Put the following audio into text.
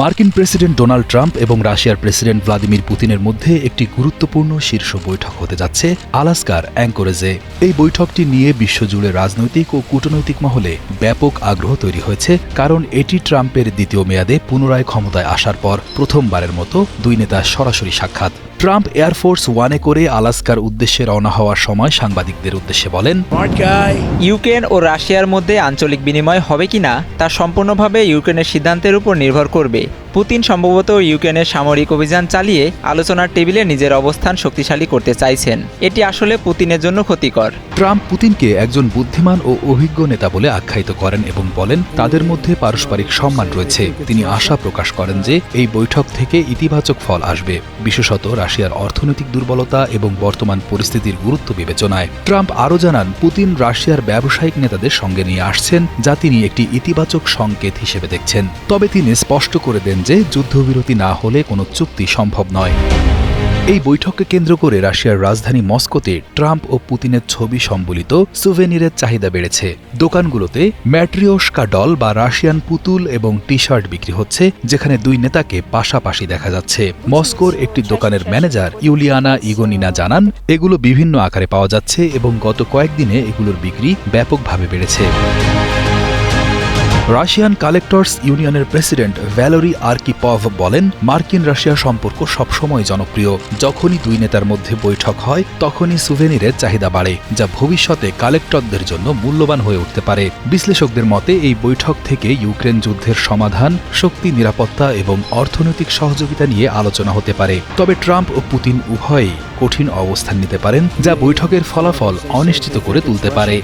মার্কিন president Donald Trump এবং রাশিয়ার প্রেসিডেন্ট ভ্লাদিমির পুতিনের মধ্যে একটি গুরুত্বপূর্ণ শীর্ষ বৈঠক হতে যাচ্ছে আলাস্কার অ্যাঙ্করেজে। এই বৈঠকটি নিয়ে বিশ্বজুড়ে রাজনৈতিক ও কূটনৈতিক মহলে ব্যাপক আগ্রহ তৈরি হয়েছে, কারণ এটি ট্রাম্পের দ্বিতীয় মেয়াদে পুনরায় ক্ষমতায় আসার পর প্রথমবারের মতো দুই নেতার সরাসরি সাক্ষাৎ। ট্রাম্প এয়ারফোর্স ওয়ানে করে আলাস্কার উদ্দেশ্যে রওনা হওয়ার সময় সাংবাদিকদের উদ্দেশ্যে বলেন ইউক্রেন ও রাশিয়ার মধ্যে আঞ্চলিক বিনিময় হবে কিনা তা সম্পূর্ণভাবে ইউক্রেনের সিদ্ধান্তের উপর নির্ভর করবে। পুতিন সম্ভবত ইউক্রেনের সামরিক অভিযান চালিয়ে আলোচনার টেবিলে নিজের অবস্থান শক্তিশালী করতে চাইছেন। এটি আসলে পুতিনের জন্য ক্ষতিকর। ট্রাম্প পুতিনকে একজন বুদ্ধিমান ও অভিজ্ঞ নেতা বলে আখ্যায়িত করেন এবং বলেন, তাদের মধ্যে পারস্পরিক সম্মান রয়েছে। তিনি আশা প্রকাশ করেন যে এই বৈঠক থেকে ইতিবাচক ফল আসবে। বিশেষত রাশিয়ার অর্থনৈতিক দুর্বলতা এবং বর্তমান পরিস্থিতির গুরুত্ব বিবেচনায়। ট্রাম্প আরও জানান, পুতিন রাশিয়ার ব্যবসায়িক নেতাদের সঙ্গে নিয়ে আসছেন যা তিনি একটি ইতিবাচক সংকেত হিসেবে দেখছেন। তবে তিনি স্পষ্ট করে দেন যে যুদ্ধবিরতি না হলে কোনো চুক্তি সম্ভব নয়। এই বৈঠককে কেন্দ্র করে রাশিয়ার রাজধানী মস্কোতে ট্রাম্প ও পুতিনের ছবি সম্বলিত সুভেনিরের চাহিদা বেড়েছে। দোকানগুলোতে ম্যাট্রিওস্কা ডল বা রাশিয়ান পুতুল এবং টি শার্ট বিক্রি হচ্ছে, যেখানে দুই নেতাকে পাশাপাশি দেখা যাচ্ছে। মস্কোর একটি দোকানের ম্যানেজার ইউলিয়ানা ইগোনিনা জানান, এগুলো বিভিন্ন আকারে পাওয়া যাচ্ছে এবং গত কয়েকদিনে এগুলোর বিক্রি ব্যাপকভাবে বেড়েছে। রাশিয়ান কালেক্টরস ইউনিয়নের প্রেসিডেন্ট ভ্যালোরি আর্কিপভ বলেন, মার্কিন রাশিয়া সম্পর্ক সবসময় জনপ্রিয়। যখনই দুই নেতার মধ্যে বৈঠক হয়, তখনই সুভেনিরের চাহিদা বাড়ে, যা ভবিষ্যতে কালেক্টরদের জন্য মূল্যবান হয়ে উঠতে পারে। বিশ্লেষকদের মতে, এই বৈঠক থেকে ইউক্রেন যুদ্ধের সমাধান, শক্তি নিরাপত্তা এবং অর্থনৈতিক সহযোগিতা নিয়ে আলোচনা হতে পারে। তবে ট্রাম্প ও পুতিন উভয়ই কঠিন অবস্থান নিতে পারেন, যা বৈঠকের ফলাফল অনিশ্চিত করে তুলতে পারে।